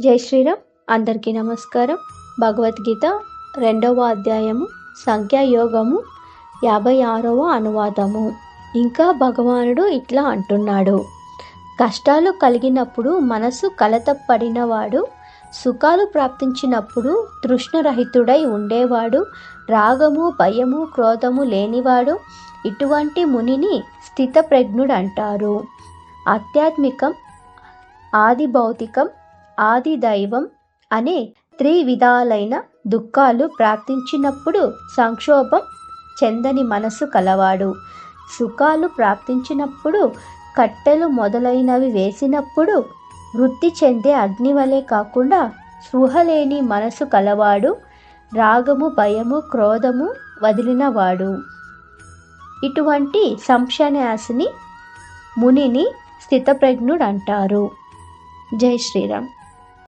జై శ్రీరామ్. అందరికీ నమస్కారం. భగవద్గీత రెండవ అధ్యాయము సంఖ్యాయోగము యాభై ఆరవ అనువాదము. ఇంకా భగవానుడు ఇట్లా అంటున్నాడు. కష్టాలు కలిగినప్పుడు మనసు కలతపడినవాడు సుఖాలు ప్రాప్తించినప్పుడు తృష్ణరహితుడై ఉండేవాడు రాగము భయము క్రోధము లేనివాడు ఇటువంటి మునిని స్థితప్రజ్ఞుడు అంటారు ఆధ్యాత్మికం ఆది భౌతికం ఆది దైవం అనే త్రివిధాలైన దుఃఖాలు ప్రాప్తించినప్పుడు సంక్షోభం చెందని మనసు కలవాడు. సుఖాలు ప్రాప్తించినప్పుడు కట్టెలు మొదలైనవి వేసినప్పుడు వృత్తి చెందే అగ్ని వలె కాకుండా స్పృహలేని మనసు కలవాడు రాగము భయము క్రోధము వదిలినవాడు. ఇటువంటి సంశన్యాసిని మునిని స్థితప్రజ్ఞుడు అంటారు జై శ్రీరామ్.